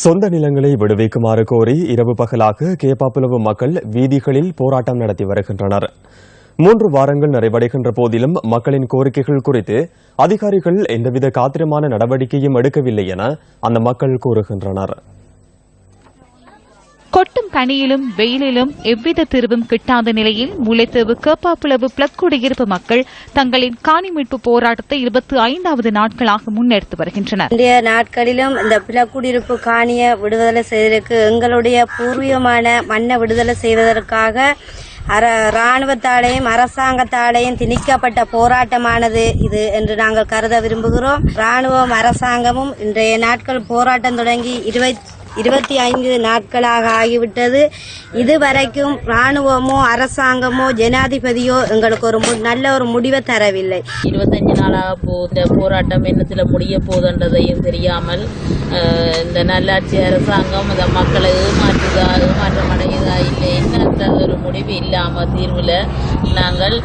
சொந்த நிலங்களை விடுவிக்குமாறு கோரி இரவு பகலாக கேப்பாப்புலவு மக்கள் வீதிகளில் போராட்டம் நடத்தி வருகின்றனர். மூன்று வாரங்கள் நிறைவடைகின்ற போதிலும் மக்களின் கோரிக்கைகள் குறித்து அதிகாரிகள் எந்தவித காத்திரமான நடவடிக்கையும் எடுக்கவில்லை என அந்த மக்கள் கூறுகின்றனர். கொட்டும் பனியிலும் வெயிலிலும் எவ்வித தீர்வும் கிட்டாத நிலையில் முல்லைத்தீவு கேப்பாப்புலவு பிளக் குடியிருப்பு மக்கள் தங்களின் காணி மீட்பு போராட்டத்தை இருபத்தி ஐந்தாவது நாட்களாக முன்னெடுத்து வருகின்றனர். இன்றைய நாட்களிலும் இந்த பிளக்குடியிருப்பு காணிய விடுதலை செய்வதற்கு எங்களுடைய பூர்வீகமான மண்ணை விடுதலை செய்வதற்காக அர இராணுவத்தாலேயும் அரசாங்கத்தாலேயும் திணிக்கப்பட்ட போராட்டமானது இது என்று நாங்கள் கருத விரும்புகிறோம். இராணுவம் அரசாங்கமும் இன்றைய நாட்கள் போராட்டம் தொடங்கி இருபத்தி இருபத்தி ஐந்து நாட்களாக ஆகிவிட்டது. இதுவரைக்கும் ராணுவமோ அரசாங்கமோ ஜனாதிபதியோ எங்களுக்கு ஒரு மு- நல்ல ஒரு முடிவை தரவில்லை. இருபத்தஞ்சு நாளாக போ இந்த போராட்டம் என்னத்தில் முடிய போதுன்றதையும் தெரியாமல் இந்த நல்லாட்சி அரசாங்கம் இந்த மக்களை ஏமாற்றுதா ஏமாற்றம் அடையுதா இல்லை என்னன்ற ஒரு முடிவு இல்லாமல் தீர்வில் நாங்கள்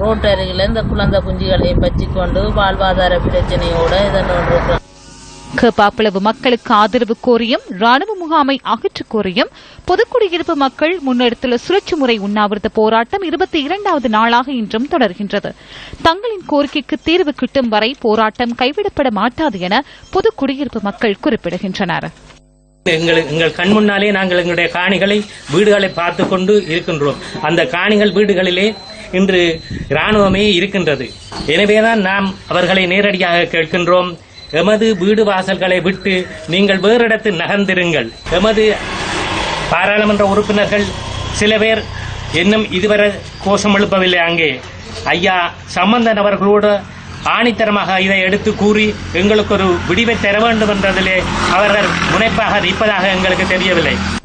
ரோட்டருகில் இந்த குழந்தை குஞ்சுகளையும் வச்சுக்கொண்டு வாழ்வாதார பிரச்சனையோடு இதனோடு இருக்கிறோம். கேப்பாப்புலவு மக்களுக்கு ஆதரவு கோரியும் ராணுவ முகாமை அகற்றக் கோரியும் பொதுக்குடியிருப்பு மக்கள் முன்னெடுத்துள்ள சுழற்சி முறை உண்ணாவிரத போராட்டம் இருபத்தி இரண்டாவது நாளாக இன்றும் தொடர்கின்றது. தங்களின் கோரிக்கைக்கு தீர்வு கிட்டும் வரை போராட்டம் கைவிடப்பட மாட்டாது என பொதுக்குடியிருப்பு மக்கள் குறிப்பிடுகின்றனர். எங்கள் எங்கள் கண் முன்னாலே நாங்கள் எங்களுடைய காணிகளை வீடுகளை பார்த்து கொண்டு இருக்கின்றோம். அந்த காணிகள் வீடுகளிலே இன்று இராணுவமே இருக்கின்றது. எனவேதான் நாம் அவர்களை நேரடியாக கேட்கின்றோம். எமது வீடு வாசல்களை விட்டு நீங்கள் வேறு இடத்தில் நகர்ந்திருங்கள். எமது பாராளுமன்ற உறுப்பினர்கள் சில பேர் இன்னும் இதுவரை கோஷம் எழுப்பவில்லை அங்கே. ஐயா சம்பந்தன் அவர்களோடு ஆணித்தரமாக இதை எடுத்து கூறி எங்களுக்கு ஒரு விடிவை தர வேண்டும் என்றதிலே அவர்கள் முனைப்பாக இருப்பதாக எங்களுக்கு தெரியவில்லை.